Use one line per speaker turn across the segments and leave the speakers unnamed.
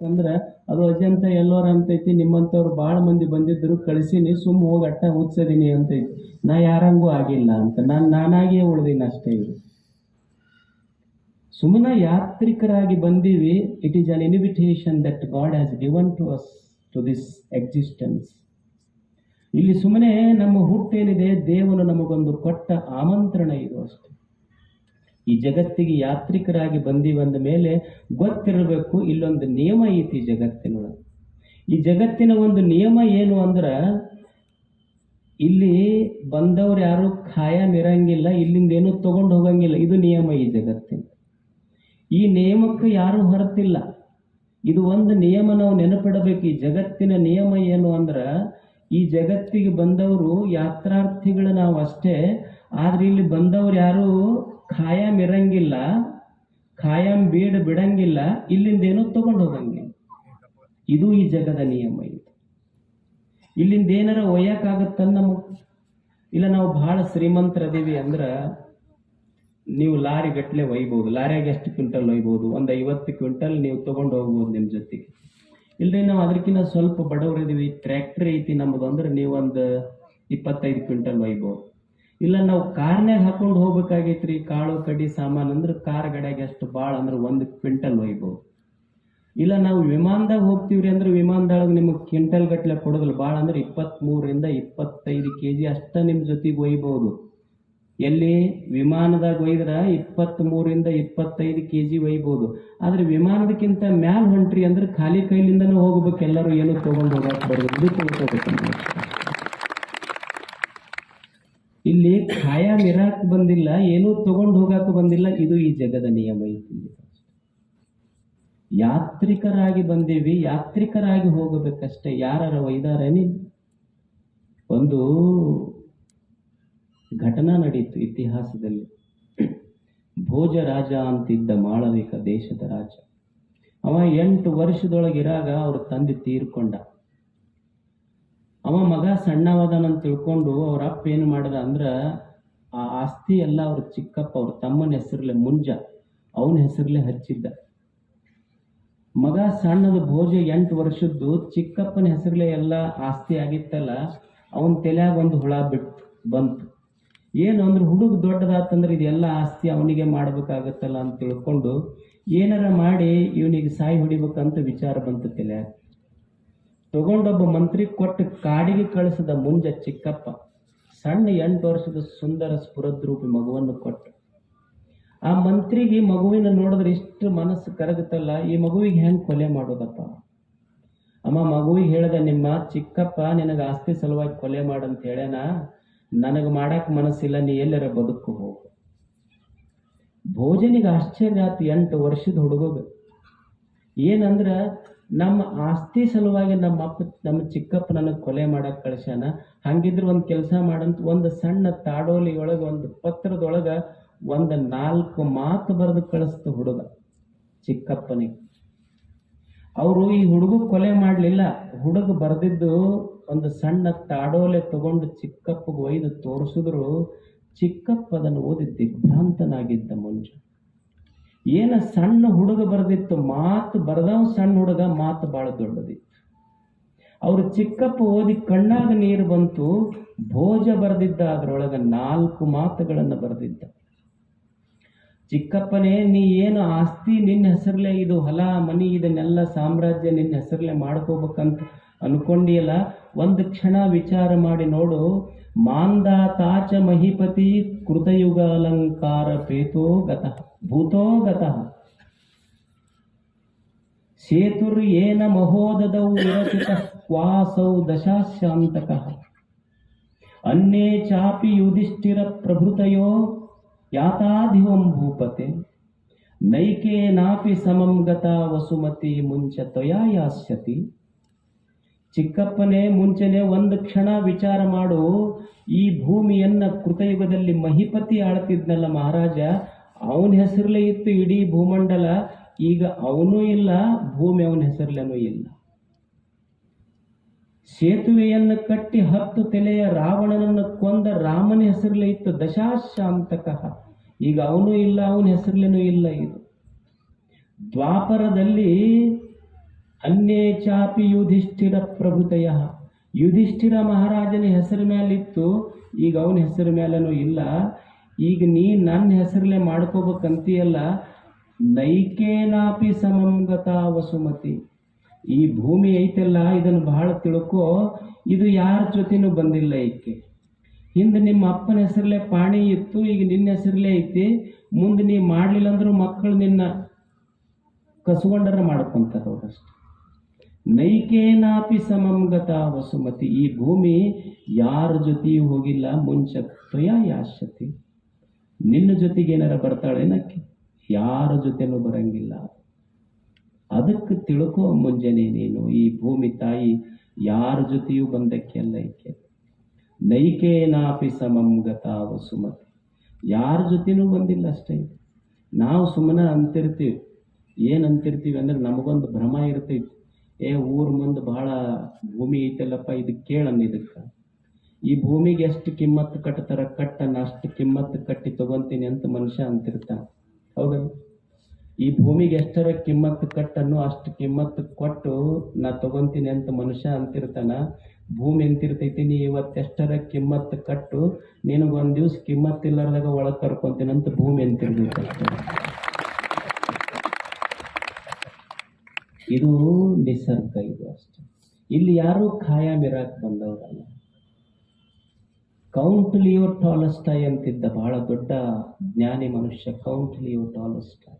ಅಂದ್ರ ಅದು ಅಜಂತ ಎಲ್ಲೋರ ಅಂತೈತಿ, ನಿಮ್ಮಂತವ್ರು ಬಾಳ ಮಂದಿ ಬಂದಿದ್ರು ಕಳಿಸೀನಿ, ಸುಮ್ ಹೋಗಿ ಅಟ್ಟ ಅಂತ ಅಂತೈತಿ. ನಾ ಯಾರಂಗೂ ಆಗಿಲ್ಲ ಅಂತ. ನಾನ್ ನಾನಾಗಿಯೇ ಉಳ್ದೀನಿ ಅಷ್ಟೇ ಇದು ಸುಮ್ಮನೆ ಯಾತ್ರಿಕರಾಗಿ ಬಂದೀವಿ. It is an invitation that God has given to us to this existence ಇಲ್ಲಿ ಸುಮ್ಮನೆ ನಮ್ಮ ಹುಟ್ಟೇನಿದೆ, ದೇವನು ನಮಗೊಂದು ಕೊಟ್ಟ ಆಮಂತ್ರಣ ಇದು ಅಷ್ಟೆ. ಈ ಜಗತ್ತಿಗೆ ಯಾತ್ರಿಕರಾಗಿ ಬಂದೀವಂದ ಮೇಲೆ ಗೊತ್ತಿರಬೇಕು ಇಲ್ಲೊಂದು ನಿಯಮ ಐತಿ ಜಗತ್ತಿನೊಳಗೆ. ಈ ಜಗತ್ತಿನ ಒಂದು ನಿಯಮ ಏನು ಅಂದ್ರೆ, ಇಲ್ಲಿ ಬಂದವ್ರು ಯಾರು ಖಾಯಂ ಇರಂಗಿಲ್ಲ, ಇಲ್ಲಿಂದ ಏನು ತಗೊಂಡು ಹೋಗಂಗಿಲ್ಲ. ಇದು ನಿಯಮ ಈ ಜಗತ್ತಿನ. ಈ ನಿಯಮಕ್ಕೆ ಯಾರು ಹೊರತಿಲ್ಲ. ಇದು ಒಂದು ನಿಯಮ ನಾವು ನೆನಪಿಡಬೇಕು. ಈ ಜಗತ್ತಿನ ನಿಯಮ ಏನು ಅಂದ್ರೆ, ಈ ಜಗತ್ತಿಗೆ ಬಂದವರು ಯಾತ್ರಾರ್ಥಿಗಳು ನಾವು ಅಷ್ಟೇ ಆದ್ರೆ ಇಲ್ಲಿ ಬಂದವ್ರು ಯಾರು ಖಾಯಂ ಇರಂಗಿಲ್ಲ, ಖಾಯಂ ಬೀಡ್ ಬಿಡಂಗಿಲ್ಲ ಇಲ್ಲಿಂದ ಏನೋ ತಗೊಂಡು ಹೋಗಂಗಿಲ್ಲ. ಇದು ಈ ಜಗದ ನಿಯಮ ಇದು. ಇಲ್ಲಿಂದ ಏನಾರ ಒಯ್ಯಕಾಗತ್ತ ನಮಗ್? ಇಲ್ಲ ನಾವು ಬಹಳ ಶ್ರೀಮಂತರದೀವಿ ಅಂದ್ರ ನೀವು ಲಾರಿ ಗಟ್ಟಲೆ ಒಯ್ಬೋದು, ಲಾರಿಯಾಗ ಎಷ್ಟು ಕ್ವಿಂಟಲ್ ಒಯ್ಬೋದು, ಒಂದು ಐವತ್ತು ಕ್ವಿಂಟಲ್ ನೀವು ತಗೊಂಡು ಹೋಗ್ಬೋದು ನಿಮ್ಮ ಜೊತೆಗೆ. ಇಲ್ರಿ ನಾವು ಅದಕ್ಕಿಂತ ಸ್ವಲ್ಪ ಬಡವರಿದೀವಿ ಟ್ರ್ಯಾಕ್ಟರ್ ಐತಿ ನಮ್ಮದು ಅಂದ್ರೆ ನೀವು ಒಂದು ಇಪ್ಪತ್ತೈದು ಕ್ವಿಂಟಲ್ ಒಯ್ಬೋದು. ಇಲ್ಲ, ನಾವು ಕಾರ್ನಾಗ ಹಾಕೊಂಡು ಹೋಗ್ಬೇಕಾಗೈತ್ರಿ. ಕಾಳು ಕಡಿ ಸಾಮಾನು ಅಂದ್ರೆ ಕಾರ್ ಗಡ್ಯಾಗ ಎಷ್ಟು ಭಾಳ ಅಂದ್ರೆ ಒಂದು ಕ್ವಿಂಟಲ್ ಒಯ್ಬೋದು. ಇಲ್ಲ, ನಾವು ವಿಮಾನದಾಗ ಹೋಗ್ತೀವ್ರಿ ಅಂದ್ರೆ ವಿಮಾನದೊಳಗೆ ನಿಮಗೆ ಕ್ವಿಂಟಲ್ ಗಟ್ಲೆ ಕೊಡೋದಿಲ್ಲ. ಭಾಳ ಅಂದ್ರೆ ಇಪ್ಪತ್ತ್ಮೂರರಿಂದ ಇಪ್ಪತ್ತೈದು ಕೆ ಜಿ ಅಷ್ಟ ನಿಮ್ಮ ಜೊತೆಗೆ ಒಯ್ಬೋದು. ಎಲ್ಲಿ? ವಿಮಾನದಾಗ ಒಯ್ದ್ರ ಇಪ್ಪತ್ತ್ ಮೂರಿಂದ ಇಪ್ಪತ್ತೈದು ಕೆ ಜಿ ಒಯ್ಬೋದು. ಆದ್ರೆ ವಿಮಾನದಕ್ಕಿಂತ ಮ್ಯಾಲ್ ಹೊಂಟ್ರಿ ಅಂದ್ರೆ ಖಾಲಿ ಕೈಲಿಂದನೂ ಹೋಗ್ಬೇಕು. ಎಲ್ಲರೂ ಏನು ತಗೊಂಡು ಹೋಗಕ್ ಬರೋದು. ಇಲ್ಲಿ ಖಾಯಂ ಇರಾಕ್ ಬಂದಿಲ್ಲ, ಏನೂ ತಗೊಂಡು ಹೋಗಾಕ ಬಂದಿಲ್ಲ, ಇದು ಈ ಜಗದ ನಿಯಮ ಐತಿ ಯಾತ್ರಿಕರಾಗಿ ಬಂದೀವಿ, ಯಾತ್ರಿಕರಾಗಿ ಹೋಗಬೇಕಷ್ಟೇ ಯಾರ ಒಯ್ದಾರೇನಿ ಒಂದು ಘಟನಾ ನಡೀತು ಇತಿಹಾಸದಲ್ಲಿ. ಭೋಜ ರಾಜ ಅಂತಿದ್ದ ಮಾಳವಿಕ ದೇಶದ ರಾಜ. ಅವ ಎಂಟು ವರ್ಷದೊಳಗಿರಾಗ ಅವ್ರ ತಂದೆ ತೀರ್ಕೊಂಡ. ಅವ ಮಗ ಸಣ್ಣವಾದನಂತ ತಿಳ್ಕೊಂಡು ಅವ್ರ ಅಪ್ಪ ಏನು ಮಾಡಿದ ಅಂದ್ರ ಆ ಆಸ್ತಿ ಎಲ್ಲ ಅವ್ರ ಚಿಕ್ಕಪ್ಪ ಅವ್ರ ತಮ್ಮನ ಹೆಸರ್ಲೆ ಮುಂಜ ಅವನ ಹೆಸರ್ಲೆ ಹಚ್ಚಿದ್ದ. ಮಗ ಸಣ್ಣದ ಭೋಜ ಎಂಟು ವರ್ಷದ್ದು ಚಿಕ್ಕಪ್ಪನ ಹೆಸರ್ಲೆ ಎಲ್ಲ ಆಸ್ತಿ ಆಗಿತ್ತಲ್ಲ, ಅವನ ತಲೆಯಾಗ ಒಂದು ಹುಳ ಬಿಟ್ಟು, ಬಂತು. ಏನು ಅಂದ್ರೆ ಹುಡುಗ ದೊಡ್ಡದಾತಂದ್ರೆ ಇದೆಲ್ಲ ಆಸ್ತಿ ಅವನಿಗೆ ಮಾಡ್ಬೇಕಾಗತ್ತಲ್ಲ ಅಂತ ತಿಳ್ಕೊಂಡು ಏನಾರ ಮಾಡಿ ಇವನಿಗೆ ಸಾಯಿ ಹೊಡಿಬೇಕಂತ ವಿಚಾರ ಬಂತು ತಲೆಯಾಗ. ತಗೊಂಡೊಬ್ಬ ಮಂತ್ರಿ ಕೊಟ್ಟು ಕಾಡಿಗೆ ಕಳಿಸಿದ ಮುಂಜ ಚಿಕ್ಕಪ್ಪ ಸಣ್ಣ ಎಂಟು ವರ್ಷದ ಸುಂದರ ಸ್ಫುರದ್ರೂಪಿ ಮಗುವನ್ನು ಕೊಟ್ಟು. ಆ ಮಂತ್ರಿಗೆ ಮಗುವಿನ ನೋಡಿದ್ರೆ ಇಷ್ಟು ಮನಸ್ಸು ಕರಗುತ್ತಲ್ಲ, ಈ ಮಗುವಿಗೆ ಹೆಂಗ್ ಕೊಲೆ ಮಾಡೋದಪ್ಪ? ಅಮ್ಮ ಮಗುವಿಗೆ ಹೇಳಿದ, ನಿಮ್ಮ ಚಿಕ್ಕಪ್ಪ ನಿನಗೆ ಆಸ್ತಿ ಸಲುವಾಗಿ ಕೊಲೆ ಮಾಡಂತ ಹೇಳ್ಯಾನ, ನನಗೆ ಮಾಡಕ್ ಮನಸ್ಸಿಲ್ಲ, ನೀ ಎಲ್ಲರ ಬದುಕು ಹೋಗು. ಭೋಜನಿಗೆ ಆಶ್ಚರ್ಯ ಆತು ಎಂಟು ವರ್ಷದ ಹುಡುಗ ಏನಂದ್ರ ನಮ್ಮ ಆಸ್ತಿ ಸಲುವಾಗಿ ನಮ್ಮ ಅಪ್ಪ, ನಮ್ಮ ಚಿಕ್ಕಪ್ಪ ನನಗೆ ಕೊಲೆ ಮಾಡಕ್ ಕಳ್ಸ್ಯಾನ. ಹಂಗಿದ್ರೆ ಒಂದು ಕೆಲಸ ಮಾಡಂತ ಒಂದು ಸಣ್ಣ ತಾಡೋಲಿ ಒಳಗ ಒಂದು ಪತ್ರದೊಳಗ ಒಂದು ನಾಲ್ಕು ಮಾತು ಬರೆದು ಕಳಿಸ್ತು ಹುಡುಗ, ಚಿಕ್ಕಪ್ಪನಿಗೆ. ಅವರು ಈ ಹುಡುಗ ಕೊಲೆ ಮಾಡಲಿಲ್ಲ. ಹುಡುಗ ಬರೆದಿದ್ದು ಒಂದು ಸಣ್ಣ ತಾಡೋಲೆ ತಗೊಂಡು ಚಿಕ್ಕಪ್ಪಗೆ ಒಯ್ದು ತೋರಿಸಿದ್ರು. ಚಿಕ್ಕಪ್ಪ ಅದನ್ನು ಓದಿ ದಿಗ್ಭ್ರಾಂತನಾಗಿದ್ದ ಮುಂಚೆ. ಏನ ಸಣ್ಣ ಹುಡುಗ ಬರೆದಿತ್ತು, ಮಾತು ಬರೆದವ ಸಣ್ಣ ಹುಡುಗ, ಮಾತು ಬಹಳ ದೊಡ್ಡದಿತ್ತು. ಅವರು ಚಿಕ್ಕಪ್ಪ ಓದಿ ಕಣ್ಣಾಗ ನೀರು ಬಂತು, ಭೋಜ ಬರೆದಿದ್ದ ಅದ್ರೊಳಗ ನಾಲ್ಕು ಮಾತುಗಳನ್ನು ಬರೆದಿದ್ದ. ಚಿಕ್ಕಪ್ಪನೇ, ನೀ ಏನು ಆಸ್ತಿ ನಿನ್ನ ಹೆಸರಲ್ಲೇ ಇದು ಹೊಲ, ಮನಿ, ಇದನ್ನೆಲ್ಲ ಸಾಮ್ರಾಜ್ಯ ನಿನ್ನ ಹೆಸರ್ಲೆ ಮಾಡ್ಕೋಬೇಕಂತ ಅನ್ಕೊಂಡಿಯಲ್ಲ, ಒಂದು ಕ್ಷಣ ವಿಚಾರ ಮಾಡಿ ನೋಡು ಮಾಂದಾತಾಚ ಮಹಿಪತಿ ಕೃತಯುಗ ಅಲಂಕಾರ ಪೇತೋ ಗತಃ ಭೂತೋ ಗತಃ ಸೇತುರ್ ಏನ ಮಹೋದದೌ ವಿರಚಿತ ಕ್ವಾಸೌ ದಶಾಶಾಂತಕಃ ಅನ್ಯೇ ಚಾಪಿ ಯುಧಿಷ್ಠಿರ ಪ್ರಭೃತಯೋ ಯಾತಾಧಿವಂ ಭೂಪತೆ ನೈಕೇನಾಪಿ ಸಮಂ ಗತ ವಸುಮತಿ ಮುಂಚ ತ್ವಯಾ ಯಾಸ್ಯತಿ ಚಿಕ್ಕಪ್ಪನೇ ಮುಂಚೆನೆ ಒಂದು ಕ್ಷಣ ವಿಚಾರ ಮಾಡು. ಈ ಭೂಮಿಯನ್ನ ಕೃತಯುಗದಲ್ಲಿ ಮಹಿಪತಿ ಆಳ್ತಿದ್ನಲ್ಲ ಮಹಾರಾಜ? ಅವನ ಹೆಸರಲ್ಲೇ ಇತ್ತು ಇಡೀ ಭೂಮಂಡಲ. ಈಗ ಅವನೂ ಇಲ್ಲ, ಭೂಮಿ ಅವನ ಹೆಸರಲ್ಲೇನೂ ಇಲ್ಲ. ಸೇತುವೆಯನ್ನು ಕಟ್ಟಿ ಹತ್ತು ತಲೆಯ ರಾವಣನನ್ನು ಕೊಂದ ರಾಮನ ಹೆಸರಲ್ಲೇ ಇತ್ತು ದಶಾಶಾಂತಕ. ಈಗ ಅವನು ಇಲ್ಲ, ಅವನ ಹೆಸರಲ್ಲೇನೂ ಇಲ್ಲ ಇದು. ದ್ವಾಪರದಲ್ಲಿ ಅನ್ಯೇ ಚಾಪಿ ಯುಧಿಷ್ಠಿರ ಪ್ರಭುತಯ. ಯುಧಿಷ್ಠಿರ ಮಹಾರಾಜನ ಹೆಸರು ಮೇಲಿತ್ತು ಈಗ ಅವನ ಹೆಸರು ಮೇಲೂ ಇಲ್ಲ. ಈಗ ನೀ ನನ್ನ ಹೆಸರಲ್ಲೇ ಮಾಡ್ಕೋಬೇಕಂತೀಯಲ್ಲ? ನೈಕೇನಾಪಿ ಸಮಂಗತ ವಸುಮತಿ. ಈ ಭೂಮಿ ಐತೆಲ್ಲ, ಇದನ್ನು ಬಹಳ ತಿಳ್ಕೋ. ಇದು ಯಾರ ಜೊತೆನೂ ಬಂದಿಲ್ಲ ಈಕೆ. ಹಿಂದೆ ನಿಮ್ಮ ಅಪ್ಪನ ಹೆಸರಲ್ಲೇ ಪಾಣಿ ಇತ್ತು, ಈಗ ನಿನ್ನ ಹೆಸರಲ್ಲೇ ಐತಿ. ಮುಂದೆ ನೀ ಮಾಡಲಿಲ್ಲ ಅಂದ್ರೂ ಮಕ್ಕಳು ನಿನ್ನ ಕಸ್ಕೊಂಡರ ಮಾಡ್ಕೊಂತಾರ ಅವರಷ್ಟು ನೈಕೇನಾಪಿ ಸಮಂಗತ ವಸುಮತಿ. ಈ ಭೂಮಿ ಯಾರ ಜೊತೆಯೂ ಹೋಗಿಲ್ಲ, ಮುಂಚ ತ್ವಯ ಯಾಶತಿ ನಿನ್ನ ಜೊತೆಗೇನಾರ ಬರ್ತಾಳೇನಕ್ಕೆ ಯಾರ ಜೊತೆನೂ ಬರಂಗಿಲ್ಲ. ಅದಕ್ಕೆ ತಿಳ್ಕೋ ಮುಂಜಾನೆ ನೀನು, ಈ ಭೂಮಿ ತಾಯಿ ಯಾರ ಜೊತೆಯೂ ಬಂದಕ್ಕೆ ಅಲ್ಲ ಈಕೆ. ನೈಕೇನಾಪಿ ಸಮಂಗತ ವಸುಮತಿ. ಯಾರ ಜೊತೆನೂ ಬಂದಿಲ್ಲ ಅಷ್ಟೇ. ನಾವು ಸುಮ್ಮನೆ ಅಂತಿರ್ತೀವಿ. ಏನು ಅಂತಿರ್ತೀವಿ ಅಂದ್ರೆ ನಮಗೊಂದು ಭ್ರಮ ಇರ್ತೈತಿ. ಏ, ಊರ್ ಮುಂದೆ ಬಹಳ ಭೂಮಿ ಐತಲ್ಲಪ್ಪ, ಇದು ಕೇಳನ್ ಇದಕ್ಕೆ. ಈ ಭೂಮಿಗೆ ಎಷ್ಟು ಕಿಮ್ಮತ್ತು ಕಟ್ತಾರ ಕಟ್ಟನ್ನ ಅಷ್ಟು ಕಿಮ್ಮತ್ತು ಕಟ್ಟಿ ತಗೊಂತೀನಿ ಅಂತ ಮನುಷ್ಯ ಅಂತಿರ್ತ ಹೌದ? ಈ ಭೂಮಿಗೆ ಎಷ್ಟರ ಕಿಮ್ಮತ್ತು ಕಟ್ಟನ್ನು ಅಷ್ಟು ಕಿಮ್ಮತ್ತು ಕೊಟ್ಟು ನಾ ತಗೊಂತೀನಿ ಅಂತ ಮನುಷ್ಯ ಅಂತಿರ್ತಾನ. ಭೂಮಿ ಅಂತಿರ್ತೈತಿ, ನೀ ಇವತ್ತು ಎಷ್ಟರ ಕಿಮ್ಮತ್ತು ಕಟ್ಟು, ನಿನಗೊಂದ್ ದಿವ್ಸ ಕಿಮ್ಮತ್ತಿಲ್ಲಾರ್ದಾಗ ಒಳಗ್ ಕರ್ಕೊಂತೀನಿ ಅಂತ ಭೂಮಿ ಅಂತಿರ್ತೈತಿ. ಇದು ನಿಸರ್ಗ ಇದು ಅಷ್ಟೆ. ಇಲ್ಲಿ ಯಾರು ಖಾಯಂ ಇರಾಕ್ ಬಂದವರಲ್ಲ. ಕೌಂಟ್ ಲಿಯೋ ಟಾಲಸ್ಟಾಯ್ ಅಂತಿದ್ದ ಬಹಳ ದೊಡ್ಡ ಜ್ಞಾನಿ ಮನುಷ್ಯ Count Leo Tolstoy.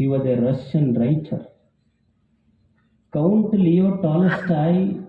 He was a Russian writer Count Leo Tolstoy